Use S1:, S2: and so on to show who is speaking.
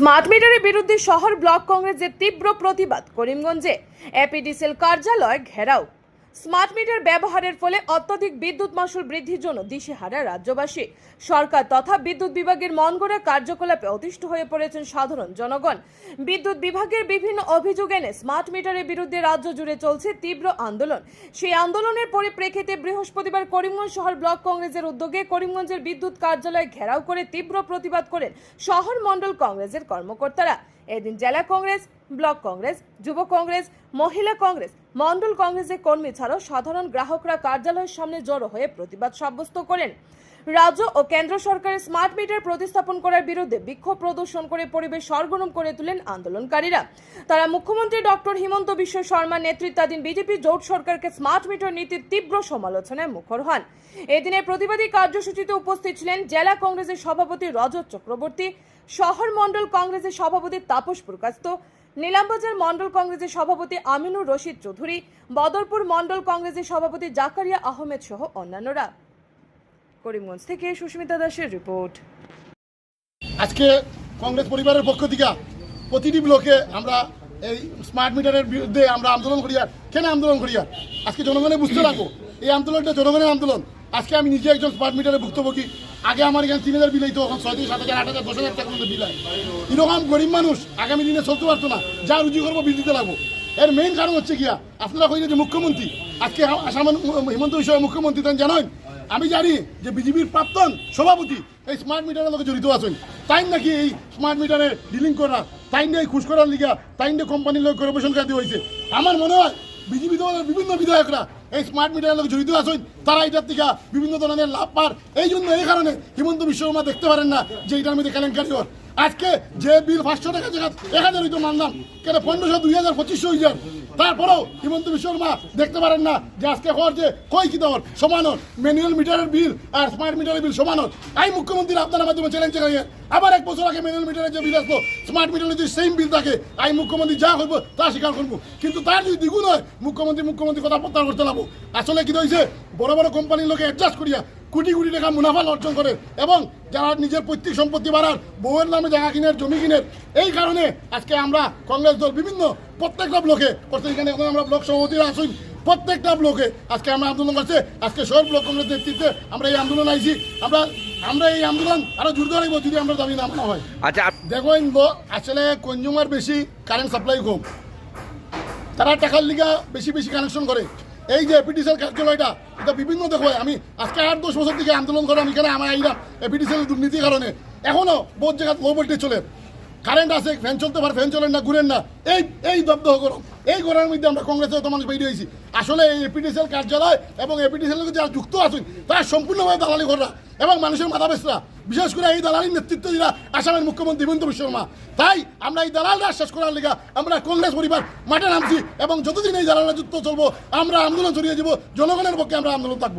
S1: Smart মিটারের বিরুদ্ধে শহর ব্লক কংগ্রেসের তীব্র প্রতিবাদ করিমগঞ্জে। এপিডিসিএল কার্যালয় ঘেরাও। স্মার্ট মিটার ব্যবহারের ফলে অত্যধিক বিদ্যুৎ মাসুল বৃদ্ধির জন্য দিশেহারা রাজ্যবাসী। সরকার তথা বিদ্যুৎ বিভাগের মন মনগড়া কার্যকলাপে অতিষ্ঠ হয়ে পড়েছেন সাধারণ জনগণ। বিদ্যুৎ বিভাগের বিভিন্ন অভিযোগ এনে স্মার্ট মিটারের বিরুদ্ধে রাজ্য জুড়ে চলছে তীব্র আন্দোলন। সেই আন্দোলনের পরিপ্রেক্ষিতে বৃহস্পতিবার করিমগঞ্জ শহর ব্লক কংগ্রেসের উদ্যোগে করিমগঞ্জের বিদ্যুৎ কার্যালয় ঘেরাও করে তীব্র প্রতিবাদ করেন শহর মণ্ডল কংগ্রেসের কর্মকর্তারা। এদিন জেলা কংগ্রেস, ব্লক কংগ্রেস, যুব কংগ্রেস, মহিলা কংগ্রেস মণ্ডল কংগ্রেসের কর্মী ছাড়াও সাধারণ গ্রাহকরা কার্যালয়ের সামনে জড়ো হয়ে প্রতিবাদ সাব্যস্ত করেন। রাজ্য ও কেন্দ্র সরকারের স্মার্ট মিটার প্রতিস্থাপন করার বিরুদ্ধে বিক্ষোভ প্রদর্শন করে পরিবেশ সরগরম করে তুলেন আন্দোলনকারীরা। তারা মুখ্যমন্ত্রী ডক্টর হিমন্ত বিশ্ব শর্মার নেতৃত্বাধীন বিজেপি জোট সরকারকে স্মার্ট মিটার নীতির তীব্র সমালোচনায় মুখর হন। এদিনের প্রতিবাদী কার্যসূচিতে উপস্থিত ছিলেন জেলা কংগ্রেসের সভাপতি রজত চক্রবর্তী, শহর মণ্ডল কংগ্রেসের সভাপতি তাপস প্রকাশত নীলামবাজার মণ্ডল কংগ্রেসের সভাপতি আমিনুর রশিদ চৌধুরী, বদরপুর মণ্ডল কংগ্রেসের সভাপতি জাকারিয়া আহমেদ সহ অন্যান্যরা। করিমগঞ্জ থেকে সুস্মিতা দাসের রিপোর্ট।
S2: আজকে কংগ্রেস পরিবারের পক্ষ থেকে প্রতিটি ব্লকে আমরা এই স্মার্ট মিটারের বিরুদ্ধে আমরা আন্দোলন করি আর কেন আন্দোলন করি আর? আজকে জনগণে বুঝতে রাখো এই আন্দোলনটা জনগণের আন্দোলন। আজকে আমি নিজে একজন স্মার্ট মিটারের ভুক্তভোগী আগে আমার এখানে তিন হাজার বিল হইতো এখন ছয় থেকে সাত হাজার, আট হাজার, দশ হাজার টাকার মধ্যে বিল এরকম গরিব মানুষ আগামী দিনে চলতে পারতো না, যা রুজি করব, বিল দিতে লাগবো। এর মেইন কারণ হচ্ছে গিয়া, আপনারা কইলে যে মুখ্যমন্ত্রী, আজকে আসামের হিমন্ত বিশ্ব মুখ্যমন্ত্রী, তাই জানেন? আমি জানি যে বিজেপির প্রাক্তন সভাপতি এই স্মার্ট মিটারের লগে জড়িত আছেন। তাই নাকি এই স্মার্ট মিটারে ডিলিং করা, তাই নিয়ে খুশ করার লিগা, তাই নিয়ে কোম্পানির লোক কর্পোরেশন কাটি হয়েছে আমার মনে হয় বিজেপি দলের বিভিন্ন বিধায়করা এই স্মার্ট মিডিয়ার লোক জড়িত আছেন, তারা এটার থেকে বিভিন্ন ধরনের লাভ পার এই জন্য এই কারণে হিমন্ত বিশ্বকর্মা দেখতে পারেন না যে এটার মধ্যে কেলেঙ্কারি আজকে যে বিল পাঁচশো টাকা জায়গা এক হাজার হইতো মানলাম, কেন পনেরোশো দুই হাজার পঁচিশশো হয়ে যান তারপরেও হিমন্ত বিশ্ব শর্মা দেখতে পারেন না যে আজকে হওয়ার যে কই কি দেওয়ার সমান ম্যানুয়াল মিটারের বিল আর স্মার্ট মিটারের বিল সমান এই মুখ্যমন্ত্রীর আপনার মাধ্যমে চ্যালেঞ্জ করিয়ে আবার এক বছর আগে ম্যানুয়াল মিটারের যে বিল আসলো, স্মার্ট মিটারের যে সেম বিল থাকে, এই মুখ্যমন্ত্রী যা করব তা স্বীকার করব। কিন্তু তার যদি দ্বিগুণ হয়, মুখ্যমন্ত্রী মুখ্যমন্ত্রী কথা প্রত্যাহার করতে লাগবো। আসলে কি হয়েছে? বড় বড় কোম্পানির লোকে অ্যাডজাস্ট করিয়া কোটি কোটি টাকা মুনাফা অর্জন করে এবং যারা নিজের পৈতৃক সম্পত্তি বাড়ার বউয়ের নামে জায়গা কিনের জমি কিনের এই কারণে আজকে আমরা কংগ্রেস দল বিভিন্ন প্রত্যেকটা ব্লকে এখানে আমরা ব্লক সভাপতিরা আসুন প্রত্যেকটা ব্লকে আজকে আমরা আন্দোলন করছে আজকে শহর ব্লক কংগ্রেস নেতৃত্বে আমরা এই আন্দোলন আইছি। আমরা আমরা এই আন্দোলন আরও জোরদার রাখব যদি আমরা দাবি না মানা হয়।
S3: আচ্ছা
S2: দেখুন আসলে কনজিউমার বেশি কারেন্ট সাপ্লাই কম। তারা টাকার লিগা বেশি বেশি কানেকশন করে। এই যে এপিডিসিএল কার্যালয়টা, এটা বিভিন্ন দেখো, আমি আজকে আট দশ বছর থেকে আন্দোলন করে আমি এখানে আমার আইলাম এপিডিসিএল দুর্নীতির কারণে। এখনও বহুত জায়গা লো ভোল্টেজ চলে। কারেন্ট আছে ফ্যান চলতে পারে ফ্যান চলেন না, ঘুরেন না। এই এই দবদহ করো। এই করার মধ্যে আমরা কংগ্রেসের তো মানুষ বেরিয়ে হয়েছি আসলে এই এপিডিসিএল কার্যালয় এবং এপিডিসিএল যারা যুক্ত আছেন, তারা সম্পূর্ণভাবে দালালি করা এবং মানুষের মাথা বেসরা বিশেষ করে এই দালালির নেতৃত্ব দিলা আসামের মুখ্যমন্ত্রী হিমন্ত বিশ্ব শর্মা। তাই আমরা এই দালালরা শেষ করার লিগা আমরা কংগ্রেস পরিবার মাঠে নামছি এবং যতদিন এই দালালরা যুক্ত চলবো, আমরা আন্দোলন ছড়িয়ে যাব জনগণের পক্ষে আমরা আন্দোলন থাকব।